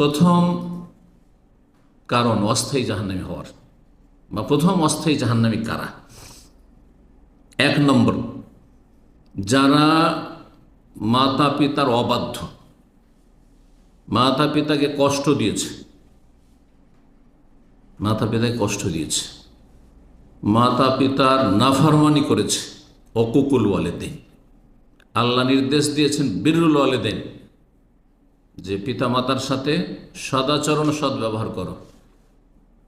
প্রথম কারণ অস্থায়ী জাহান্নামী হওয়ার বা প্রথম অস্থায়ী জাহান্নামী কারা? এক নম্বর, যারা মাতা পিতার অবাধ্য মাতা পিতাকে কষ্ট দিয়েছে মাতা পিতাকে কষ্ট দিয়েছে মাতা পিতার নাফরমানি করেছে, অকুকুল ওয়ালেদিন। আল্লাহ নির্দেশ দিয়েছেন, বিরুল ওয়ালেদিন। যে পিতা মাতার সাথে সদাচরণ সদ্ব্যবহার করো।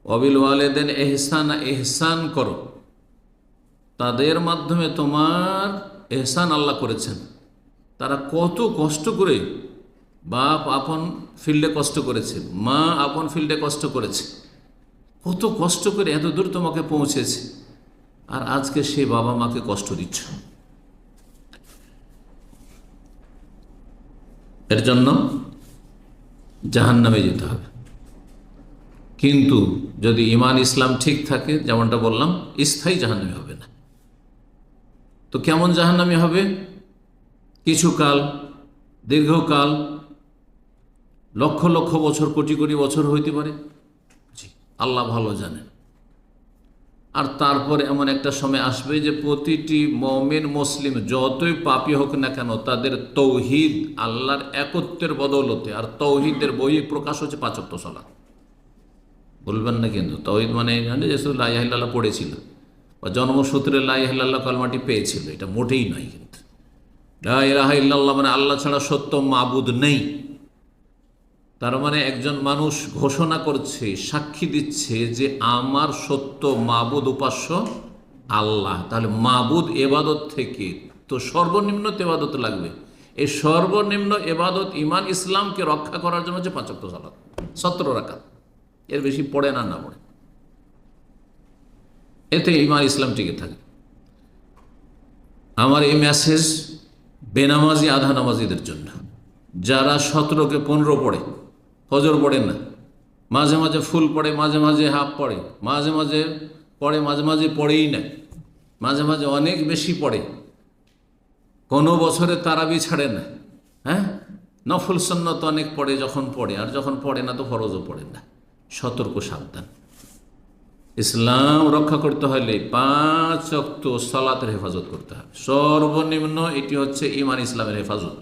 অবিল ওয়ালেদেন এহসান এহসান করো। তাদের মাধ্যমে তোমার এহসান আল্লাহ করেছেন। তারা কত কষ্ট করে বাপ আপন ফিল্ডে কষ্ট করেছে, মা আপন ফিল্ডে কষ্ট করেছে। কত কষ্ট করে এত দূর তোমাকে পৌঁছেছে। আর আজকে সে বাবা মাকে কষ্ট দিচ্ছ। এর জন্য জাহান নামে যেতে হবে। কিন্তু যদি ইমান ইসলাম ঠিক থাকে, যেমনটা বললাম, স্থায়ী জাহান্নামি হবে না। তো কেমন জাহান্নামে হবে? কিছুকাল দীর্ঘকাল, লক্ষ লক্ষ বছর, কোটি কোটি বছর হইতে পারে। আল্লাহ ভালো জানেন। আর তারপরে এমন একটা সময় আসবে যে প্রতিটি মমেন মুসলিম যতই পাপি হোক না কেন, তাদের তৌহিদ আল্লাহর একত্বের বদৌলতে, আর তৌহিদের বই প্রকাশ হচ্ছে পাঁচক্ত সলা বলবেন না কিন্তু, তৌহিদ মানে যে শুধু লাইহাল্লাহ পড়েছিল, বা জন্মসূত্রে লাইহাল্লাহ কলমাটি পেয়েছিল, এটা মোটেই নয় কিন্তু। লাহ মানে আল্লাহ ছাড়া সত্য মাবুদ নেই। তার মানে একজন মানুষ ঘোষণা করছে, সাক্ষী দিচ্ছে যে আমার সত্য মাবুদ উপাস্য আল্লাহ। তাহলে মাবুদ এবাদত থেকে তো সর্বনিম্ন এবাদত লাগবে। এই সর্বনিম্ন এবাদত ইমান ইসলামকে রক্ষা করার জন্য হচ্ছে পাঁচক্ত সালাত সতেরো রাখা এর বেশি পড়ে না না পড়ে। এতে ইমান ইসলাম টিকে থাকে। আমার এই মেসেজ বেনামাজি, আধা নামাজিদের জন্য। যারা সতেরোকে পনেরো পড়ে ফজর পড়ে না। মাঝে মাঝে ফুল পড়ে, মাঝে মাঝে হাফ পড়ে, মাঝে মাঝে পড়ে, মাঝে মাঝে পড়েই না। মাঝে মাঝে অনেক বেশি পড়ে। কোনো বছরে তারাবি ছাড়ে না। হ্যাঁ? নফল সন্ন্যত অনেক পড়ে যখন পড়ে, আর যখন পড়ে না তো ফরজও পড়ে না। সতর্ক, সাবধান। ইসলাম রক্ষা করতে হলে পাঁচ অক্ত সালাতের হেফাজত করতে হবে। সর্বনিম্ন এটি হচ্ছে ইমান ইসলামের হেফাজত।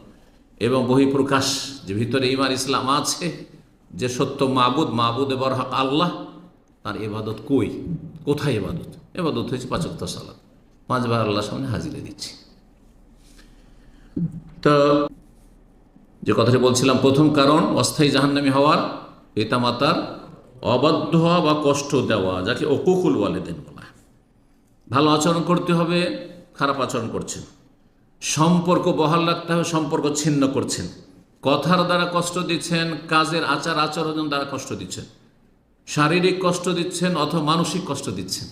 এবং বহিঃপ্রকাশ, যে ভিতরে ইমান ইসলাম আছে যে সত্য মাবুদ মাবুদ এবার আল্লাহ, তার এবাদত কই? কোথায় এবাদত এবাদত হয়েছে পাঁচক্ত সালাত। পাঁচবার আল্লাহ সামনে হাজিরে দিচ্ছি। তো যে কথাটি বলছিলাম, প্রথম কারণ, অস্থায়ী জাহান্নামী হওয়ার পিতামাতার অবাধ্য হওয়া বা কষ্ট দেওয়া, যাকে অকুকুল বলে দেন বলা ভালো আচরণ করতে হবে, খারাপ আচরণ করছেন। সম্পর্ক বহাল রাখতে হবে, সম্পর্ক ছিন্ন করছেন। কথার দ্বারা কষ্ট দিচ্ছেন, কাজের আচার আচরণ দ্বারা কষ্ট দিচ্ছেন। শারীরিক কষ্ট দিচ্ছেন অথবা মানসিক কষ্ট দিচ্ছেন,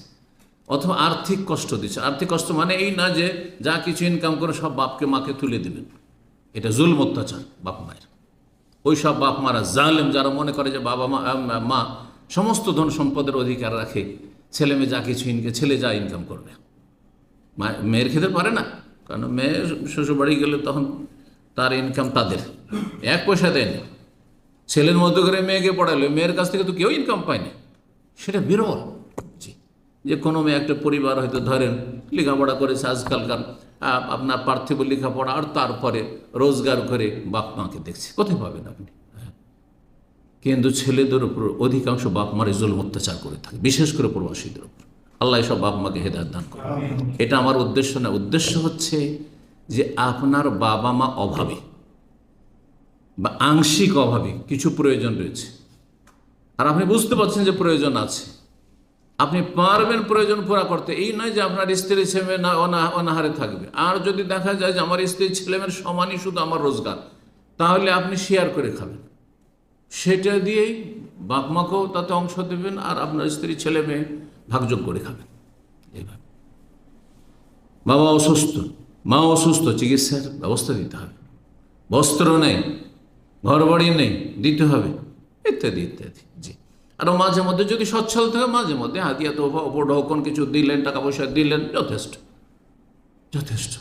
অথবা আর্থিক কষ্ট দিচ্ছেন। আর্থিক কষ্ট মানে এই না যে যা কিছু ইনকাম করে সব বাপকে মাকে তুলে দিবেন। এটা জুলম অত্যাচার, বাপ মায়ের। ওই সব বাপ মারা জালেম যারা মনে করে যে বাবা মা মা সমস্ত ধন সম্পদের অধিকার রাখে, ছেলে মেয়ে যা কিছু ইনকে, ছেলে যা ইনকাম করবে। মেয়ের খেতে পারে না, কারণ মেয়ে শ্বশুরবাড়ি গেলে তখন তার ইনকাম তাদের। এক পয়সা দেয়নি। ছেলের মধ্যে করে মেয়েকে পড়ালো মেয়ের কাছ থেকে তো কেউ ইনকাম পায়নি। সেটা বিরল। জি। যে কোনো মেয়ে একটা পরিবার হয়তো ধরেন লেখাপড়া করেছে আজকালকার আপনার পার্থিব লেখাপড়া আর তারপরে রোজগার করে বাপ মাকে দেখছে। কোথায় পাবেন আপনি? হ্যাঁ। কিন্তু ছেলেদের উপর অধিকাংশ বাপ মারে জুলম অত্যাচার করে থাকে বিশেষ করে প্রবাসীদের উপর। আল্লাহ সব বাপ মাকে হেদায়ত দান করে এটা আমার উদ্দেশ্য না উদ্দেশ্য হচ্ছে যে আপনার বাবা মা অভাবে বা আংশিক অভাবে কিছু প্রয়োজন রয়েছে। আর আপনি বুঝতে পারছেন যে প্রয়োজন আছে। আপনি পারবেন প্রয়োজন পুরা করতে। এই নয় যে আপনার স্ত্রী ছেলে না অনা- অনাহারে থাকবে। আর যদি দেখা যায় যে আমার স্ত্রী ছেলেমেয়ের সমানই শুধু আমার রোজগার, তাহলে আপনি শেয়ার করে খাবেন। সেটা দিয়েই বাপ মাকেও তাতে অংশ দেবেন আর আপনার স্ত্রী ছেলে মেয়ে ভাগযোগ করে খাবেন। এইভাবে। বাবা অসুস্থ। মা অসুস্থ, চিকিৎসার ব্যবস্থা দিতে হবে। বস্ত্র নেই। ঘর বাড়ি নেই, দিতে হবে। ইত্যাদি ইত্যাদি, জি। আরও মাঝে মধ্যে যদি সচ্ছল থাকে মাঝে মধ্যে হাতিয়া তো উপঢৌকন কিছু দিলেন, টাকা পয়সা দিলেন, যথেষ্ট। যথেষ্ট।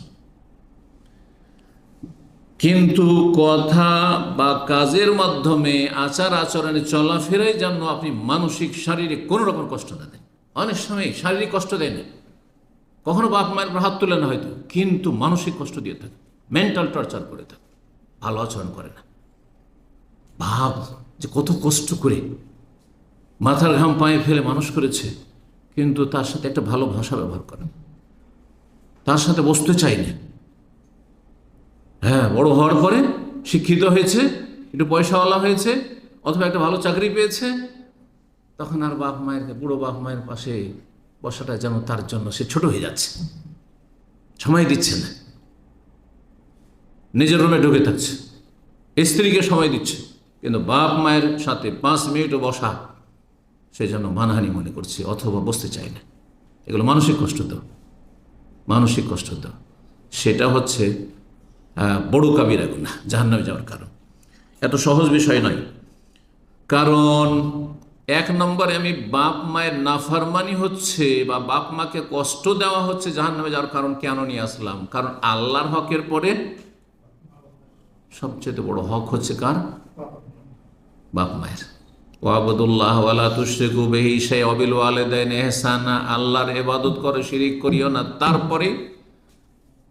কিন্তু কথা বা কাজের মাধ্যমে, আচার আচরণে চলাফেরাই যেন আপনি মানসিক, শারীরিক কোনো রকম কষ্ট না দেন। অনেক সময় শারীরিক কষ্ট দেয় না। কখনো বাপ মায়ের হাত তুলে না হয়তো, কিন্তু মানসিক কষ্ট দিয়ে থাকে। মেন্টাল টর্চার করে থাকে। ভালো আচরণ করে না। ভাব যে কত কষ্ট করে মাথার ঘাম পায়ে ফেলে মানুষ করেছে, কিন্তু তার সাথে একটা ভালো ভাষা ব্যবহার করে। তার সাথে বসতে চাই না হ্যাঁ বড় হওয়ার পরে শিক্ষিত হয়েছে, একটু পয়সাওয়ালা হয়েছে, অথবা একটা ভালো চাকরি পেয়েছে, তখন আর বাপ মায়ের, বুড়ো বাপ মায়ের পাশে বসাটা যেন তার জন্য সে ছোট হয়ে যাচ্ছে। সময় দিচ্ছে না। নিজের রুমে ঢুকে থাকছে। স্ত্রীকে সময় দিচ্ছে। কিন্তু বাপ মায়ের সাথে পাঁচ মিনিটও বসা, সে যেন মানহানি মনে করছে অথবা বসতে চায় না। এগুলো মানসিক কষ্ট তো। মানসিক কষ্ট তো। সেটা হচ্ছে বড় কাবিরা গুণা জাহান্নামে যাওয়ার কারণ। এত সহজ বিষয় নয়। কারণ এক নম্বরে আমি বাপ মায়ের নাফারমানি হচ্ছে বা বাপ মাকে কষ্ট দেওয়া হচ্ছে জাহান্নামে যাওয়ার কারণ কেন নিয়ে আসলাম? কারণ আল্লাহর হকের পরে সবচেয়ে বড় হক হচ্ছে কার? বাপ মায়ের। ওয়াবদুল্লাহ ওয়ালা বিহি শাই অবিল ইহসানা, আল্লাহর ইবাদত করে, শিরিক করিও না। তারপরে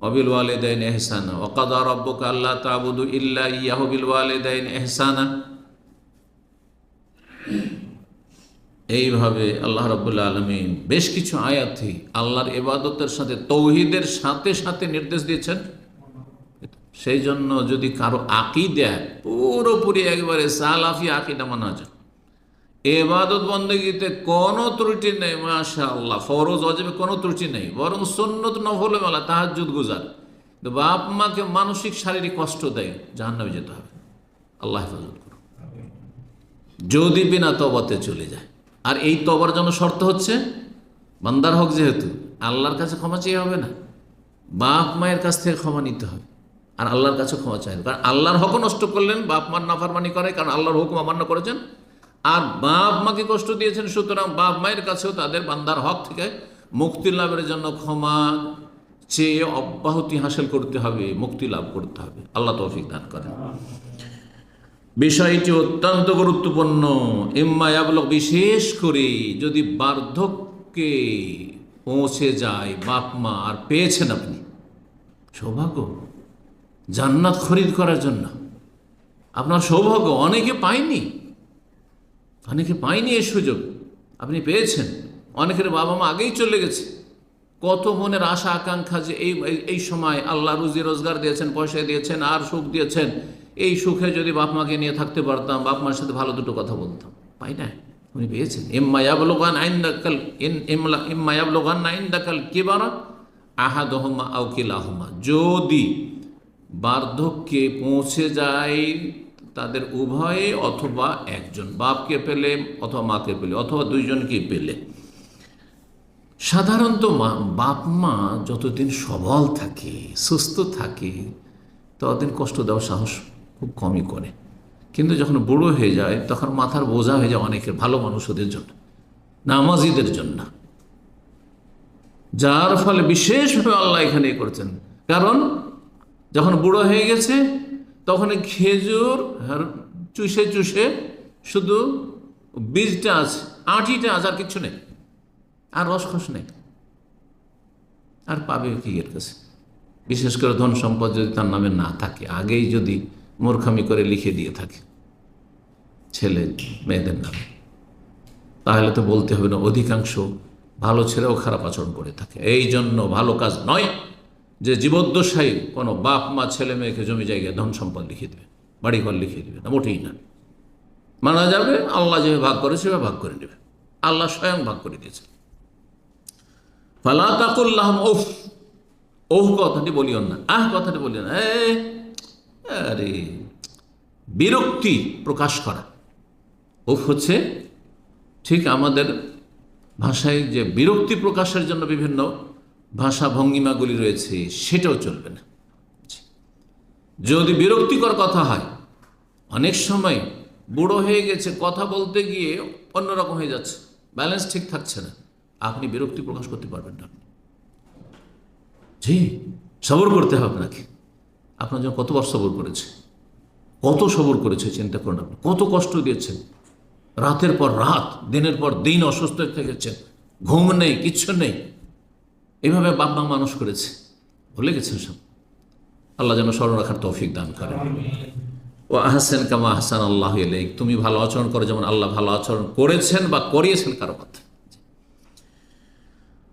অবিল ওয়ালিদাইন ইহসানা, ওয়াকাদা রাব্বুকা আল্লা তা'বুদু ইল্লা ইয়াহু বিল ওয়ালিদাইন ইহসানা। এইভাবে আল্লাহ রাব্বুল আলামিন বেশ কিছু আয়াতে আল্লাহর এবাদতের সাথে, তৌহিদের সাথে সাথে নির্দেশ দিয়েছেন। সেই জন্য যদি কারও আকিদা পুরোপুরি একবারে সালাফি আকিদা মানা যায়। এবাদত বন্দগীতে কোনো ত্রুটি নেই মাশা আল্লাহ ফরজ, অজবে কোনো ত্রুটি নেই। বরং সন্ন্যত নহলে মালা তাহাজুদ গুজার। কিন্তু বাপ মাকে মানসিক, শারীরিক কষ্ট দেয়, জাহান্নামে যেতে হবে। আল্লাহ হেফাজত করুন। যদি বিনা তবাতে চলে যায়। আর এই তবার জন্য শর্ত হচ্ছে, বান্দার হক যেহেতু, আল্লাহর কাছে ক্ষমা চেয়ে হবে না। বাপ মায়ের কাছ থেকে ক্ষমা নিতে হবে। আর আল্লাহর কাছে ক্ষমা চাইবে কারণ আল্লাহর হকও নষ্ট করলেন, বাপ মার নাফারমানি করে, কারণ আল্লাহর হুকুম অমান্য করেছেন। আর বাপ মাকে কষ্ট দিয়েছেন? সুতরাং বাপ মায়ের কাছেও তাদের বান্দার হক থেকে মুক্তি লাভের জন্য ক্ষমা চেয়ে অব্যাহতি হাসিল করতে হবে, মুক্তি লাভ করতে হবে। আল্লাহ তৌফিক দান করেন। বিষয়টি অত্যন্ত গুরুত্বপূর্ণ। ইম্মায়াবলক বিশেষ করে যদি বার্ধক্যে পৌঁছে যায় বাপ মা, আর পেয়েছেন আপনি, সৌভাগ্য। জান্নাত খরিদ করার জন্য। আপনার সৌভাগ্য, অনেকে পায়নি। অনেকে পায়নি এই সুযোগ। আপনি পেয়েছেন। অনেকের বাবা মা আগেই চলে গেছে। কত মনের আশা, আকাঙ্ক্ষা যে এই, এই- সময় আল্লাহ রুজি রোজগার দিয়েছেন, পয়সা দিয়েছেন, আর সুখ দিয়েছেন। এই সুখে যদি বাপ মাকে নিয়ে থাকতে পারতাম, বাপ মার সাথে ভালো দুটো কথা বলতাম। পাই না? উনি পেয়েছেন। ইম্মায়াবলোগান আইন দাকাল ইম্মায়াবলোগান আইন দাকাল কিবারা আহাদহমা আউকিল আহমা যদি বার্ধক্যে পৌঁছে যায় তাদের উভয়ে অথবা একজন বাপকে পেলে অথবা মাকে পেলে অথবা দুইজনকে পেলে। সাধারণত মা, বাপ, মা যতদিন সবল থাকে, সুস্থ থাকে, ততদিন কষ্ট দেওয়ার সাহস খুব কমই করে। কিন্তু যখন বুড়ো হয়ে যায়, তখন মাথার বোঝা হয়ে যায় অনেকের, ভালো মানুষদের জন্য, নামাজিদের জন্য। যার ফলে বিশেষভাবে আল্লাহ এখানে করেছেন। কারণ যখন বুড়ো হয়ে গেছে, তখন খেজুর চুষে চুষে শুধু বীজটা আছে, আঁটিটা আছে, আর কিচ্ছু নেই। আর রসকস নেই। আর পাবে কি এর কাছে? বিশেষ করে ধন সম্পদ যদি তার নামে না থাকে, আগেই যদি মূর্খামি করে লিখে দিয়ে থাকে, ছেলে মেয়েদের নামে। তাহলে তো বলতে হবে না, অধিকাংশ ভালো ছেলেও খারাপ আচরণ করে থাকে। এই জন্য ভালো কাজ নয়। যে জীবদ্দশায়ী কোনো বাপ, মা, ছেলে, মেয়েকে জমি জায়গায় ধন সম্পদ লিখে দেবে, বাড়িঘর লিখে দেবে, না মোটেই না। মানা যাবে আল্লাহ যেভাবে ভাগ করে সেভাবে ভাগ করে নেবে। আল্লাহ স্বয়ং ভাগ করে দিয়েছে। ফালা তাকুল্লাহ ওফ ওহ কথাটি বলিও না, আহ কথাটি বলিও না আরে, বিরক্তি প্রকাশ করা। ওফ হচ্ছে ঠিক আমাদের ভাষায় যে বিরক্তি প্রকাশের জন্য বিভিন্ন ভাষা ভঙ্গিমাগুলি রয়েছে, সেটাও চলবে না। যদি বিরক্তিকর কথা হয়, অনেক সময় বুড়ো হয়ে গেছে, কথা বলতে গিয়ে অন্যরকম হয়ে যাচ্ছে ব্যালেন্স ঠিক থাকছে না, আপনি বিরক্তি প্রকাশ করতে পারবেন না জি, সবর করতে হবে আপনাকে। আপনার জন্য কতবার সবর করেছে? কত সবর করেছে, চিন্তা করুন আপনি। কত কষ্ট দিয়েছেন। রাতের পর রাত, দিনের পর দিন অসুস্থ থেকেছেন ঘুম নেই, কিচ্ছু নেই। এইভাবে বাপ মা মানুষ করেছে। ভুলে গেছেন সব। আল্লাহ যেন স্মরণ রাখার তৌফিক দান করেন। ও আহসেন কামা আহসান আল্লাহ ইলাইক। তুমি ভালো আচরণ করো যেমন আল্লাহ ভালো আচরণ করেছেন বা করিয়েছেন কারও কথা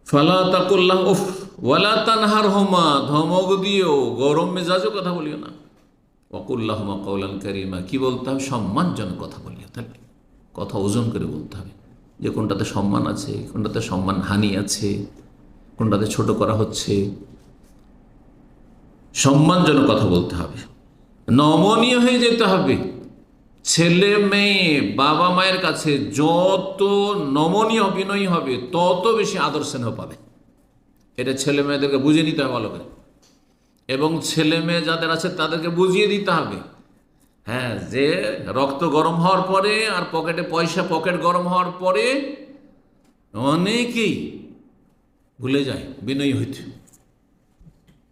ফালা তাকুল্লাহ উফ, ওয়ালা তানহার হোমা ধমক দিও, গরম মেজাজও কথা বলিও না। ওকুল্লাহ হোমা কৌলান কারিমা। কি বলতে হবে? সম্মানজনক কথা বলিও তাহলে। কথা ওজন করে বলতে হবে। যে কোনটাতে সম্মান আছে, কোনটাতে সম্মান হানি আছে কোনটাতে ছোট করা হচ্ছে? সম্মানজনক কথা বলতে হবে। নমনীয় হয়ে যেতে হবে। ছেলে মেয়ে, বাবা মায়ের কাছে যত নমনীয় বিনয়ী হবে, তত বেশি আদর স্নেহ পাবে। এটা ছেলে মেয়েদেরকে বুঝিয়ে নিতে হবে ভালো করে। এবং ছেলে মেয়ে যাদের আছে, তাদেরকে বুঝিয়ে দিতে হবে। হ্যাঁ যে রক্ত গরম হওয়ার পরে আর পকেটে পয়সা পকেট গরম হওয়ার পরে অনেকেই ভুলে যায়, বিনয়ী হইতে।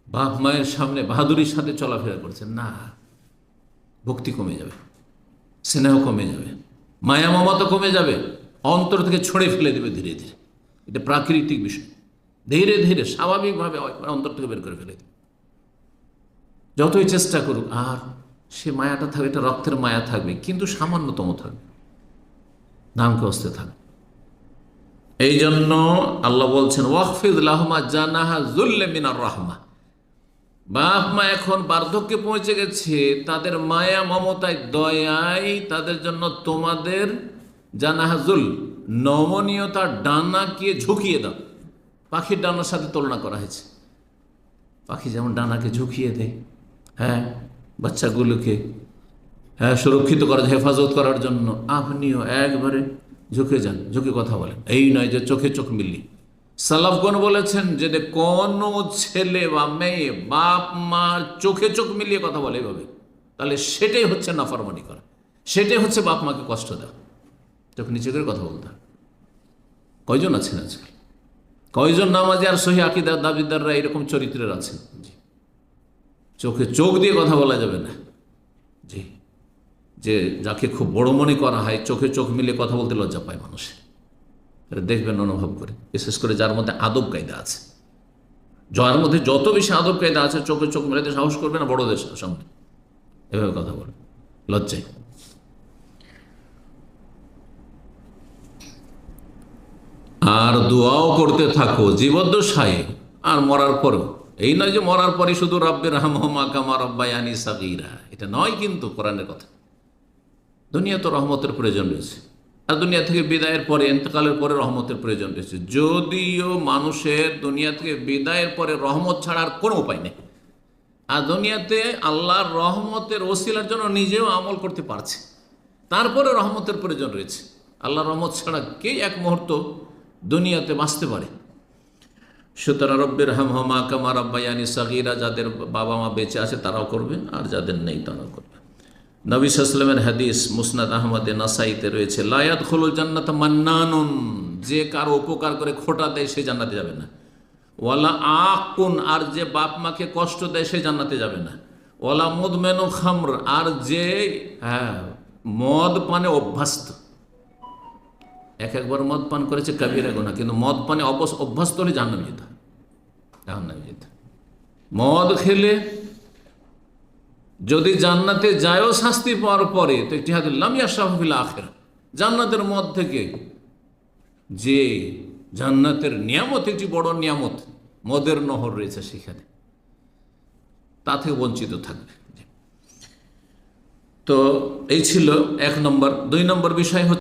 বাপ মায়ের সামনে বাহাদুরির সাথে চলাফেরা করছে না, ভক্তি কমে যাবে, স্নেহ কমে যাবে, মায়া মমতা কমে যাবে, অন্তর থেকে ছড়ে ফেলে দেবে ধীরে ধীরে। এটা প্রাকৃতিক বিষয়। ধীরে ধীরে, স্বাভাবিকভাবে অন্তর থেকে বের করে ফেলে দেবে। যতই চেষ্টা করুক, আর সে মায়াটা থাকবে এটা রক্তের মায়া থাকবে, কিন্তু সামান্যতম থাকবে। নামকে অস্তে থাকবে। এই জন্য আল্লাহ বলছেন ওয়াকফিদ লাহমা জানাহা জুল্লে মিনার রহমা। বাপ মা এখন বার্ধক্যে পৌঁছে গেছে, তাদের মায়া, মমতায় দয়াই তাদের জন্য তোমাদের জানাহাজুল নমনীয়তার ডানাকে ঝুঁকিয়ে দাও। পাখির ডানার সাথে তুলনা করা হয়েছে। পাখি যেমন ডানাকে ঝুঁকিয়ে দেয় হ্যাঁ বাচ্চাগুলোকে হ্যাঁ সুরক্ষিত করার, হেফাজত করার জন্য আপনিও একবারে ঝুঁকে যান, ঝুঁকে কথা বলেন। এই নয় যে চোখে চোখ মিলিয়ে সালাফগণ বলেছেন যে কোনো ছেলে বা মেয়ে বাপ মার চোখে চোখ মিলিয়ে কথা বলে এভাবে, তাহলে সেটাই হচ্ছে নাফরমানি করা। সেটাই হচ্ছে বাপ মাকে কষ্ট দেওয়া। চোখ নিচে করে কথা বলতে কয়জন আছেন আজকাল? কয়জন নামাজি আর সহি আকিদার দাবিদাররা এরকম চরিত্রের আছেন? জি। চোখে চোখ দিয়ে কথা বলা যাবে না। জি। যে যাকে খুব বড় মনে করা হয়, চোখে চোখ মিলিয়ে কথা বলতে লজ্জা পায় মানুষ এটা দেখবেন, অনুভব করে। বিশেষ করে যার মধ্যে আদব কায়দা আছে। যার মধ্যে যত বেশি আদব কায়দা আছে, চোখে চোখ মেলাতে সাহস করবে না বড়দের সামনে এভাবে কথা বলে। লজ্জায়। আর দোয়াও করতে থাকো জীবদ্দশায়। আর মরার পরও। এই নয় যে মরার পরে শুধু রব্বের রহমা কামা রব্বায়ানি সাগিরা। এটা নয় কিন্তু কোরআনের কথা। দুনিয়া তো রহমতের প্রয়োজন রয়েছে। আর দুনিয়া থেকে বিদায়ের পরে এন্তকালের পরে রহমতের প্রয়োজন রয়েছে। যদিও মানুষের দুনিয়া থেকে বিদায়ের পরে রহমত ছাড়ার কোনো উপায় নেই। আর দুনিয়াতে আল্লাহর রহমতের ওসিলার জন্য নিজেও আমল করতে পারছে। তারপরে রহমতের প্রয়োজন রয়েছে। আল্লাহর রহমত ছাড়া কে এক মুহূর্ত দুনিয়াতে বাঁচতে পারে? সুতরাং রব্বের হামহমা কামা রব্বায়ানি সাগিরা, যাদের বাবা মা বেঁচে আছে তারাও করবে, আর যাদের নেই তারাও করবে। নবী সাল্লামের হাদিস মুসনাদ আহমদে নাসাইতে রয়েছে লায়াত খুলুল জান্নাত মান্নানুন যে কারও উপকার করে খোটা দেয় সে জান্নাতে যাবে না। ওয়ালা আকুন আর যে বাপ মাকে কষ্ট দেয় সে জান্নাতে যাবে না। ওয়ালা মদ মেনু খামর আর যে হ্যাঁ মদ পানে অভ্যস্ত। এক একবার মদ পান করেছে কবিরা গোনা কিন্তু মদ পানে অভ্যস্ত হলে জাহান্নামে যেতে। জাহান্নামে যেতে মদ খেলে যদি জান্নাতে যায়ও শাস্তি পাওয়ার পরে, তো একটি হাতে লামিয়া শাহফিল আখের জান্নাতের মদ থেকে যে জান্নাতের নিয়ামত একটি বড় নিয়ামত, মদের নহর রয়েছে সেখানে। তা থেকে বঞ্চিত থাকবে। তো এই ছিল এক নম্বর। দুই নম্বর বিষয় হচ্ছে